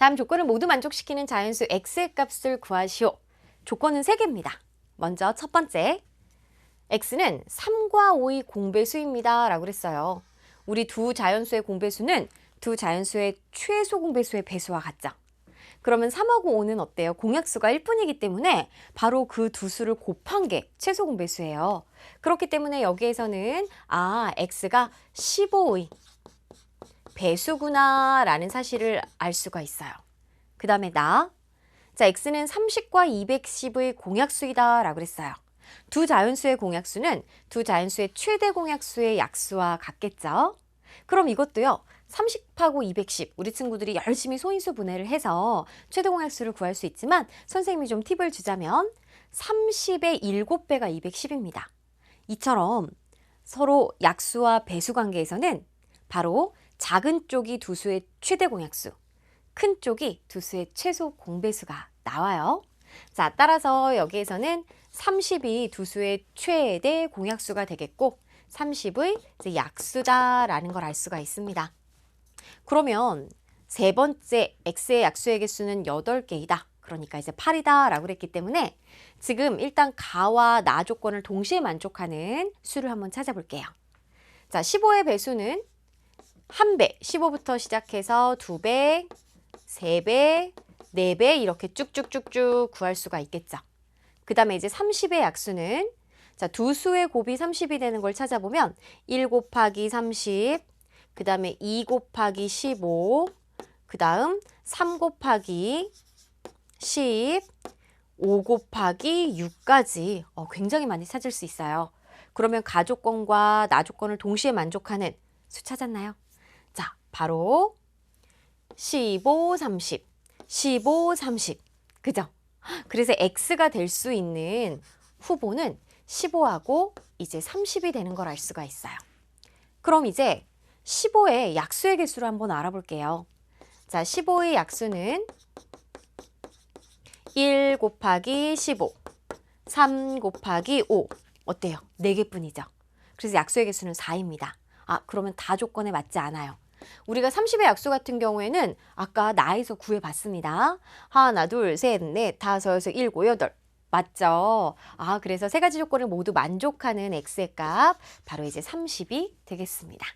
다음 조건을 모두 만족시키는 자연수 x의 값을 구하시오. 조건은 세개입니다 먼저 첫 번째, x는 3과 5의 공배수입니다. 라고 그랬어요. 우리 두 자연수의 공배수는 두 자연수의 최소 공배수의 배수와 같죠. 그러면 3하고 5는 어때요? 공약수가 1뿐이기 때문에 바로 그 두 수를 곱한 게 최소 공배수예요. 그렇기 때문에 여기에서는 아, x가 15의 배수구나 라는 사실을 알 수가 있어요. 그 다음에 나. 자, x는 30과 210의 공약수이다 라고 그랬어요. 두 자연수의 공약수는 두 자연수의 최대 공약수의 약수와 같겠죠? 그럼 이것도요. 30하고 210 우리 친구들이 열심히 소인수 분해를 해서 최대 공약수를 구할 수 있지만 선생님이 좀 팁을 주자면 30의 7배가 210입니다. 이처럼 서로 약수와 배수 관계에서는 바로 작은 쪽이 두 수의 최대 공약수, 큰 쪽이 두 수의 최소 공배수가 나와요. 자, 따라서 여기에서는 30이 두 수의 최대 공약수가 되겠고 30의 이제 약수다라는 걸 알 수가 있습니다. 그러면 세 번째 x의 약수의 개수는 8개이다. 그러니까 이제 8이다 라고 그랬기 때문에 지금 일단 가와 나 조건을 동시에 만족하는 수를 한번 찾아볼게요. 자, 15의 배수는 1배, 15부터 시작해서 2배, 3배, 4배 이렇게 쭉쭉쭉쭉 구할 수가 있겠죠. 그 다음에 이제 30의 약수는 자, 두 수의 곱이 30이 되는 걸 찾아보면 1 곱하기 30, 그 다음에 2 곱하기 15, 그 다음 3 곱하기 10, 5 곱하기 6까지 어, 굉장히 많이 찾을 수 있어요. 그러면 가조건과 나조건을 동시에 만족하는 수 찾았나요? 자, 바로 15, 30, 15, 30. 그죠? 그래서 X가 될 수 있는 후보는 15하고 이제 30이 되는 걸 알 수가 있어요. 그럼 이제 15의 약수의 개수를 한번 알아볼게요. 자, 15의 약수는 1 곱하기 15, 3 곱하기 5. 어때요? 4개뿐이죠. 그래서 약수의 개수는 4입니다. 아, 그러면 다 조건에 맞지 않아요. 우리가 30의 약수 같은 경우에는 아까 나에서 구해봤습니다. 하나, 둘, 셋, 넷, 다섯, 여섯, 일곱, 여덟. 맞죠? 아, 그래서 세 가지 조건을 모두 만족하는 x의 값, 바로 이제 30이 되겠습니다.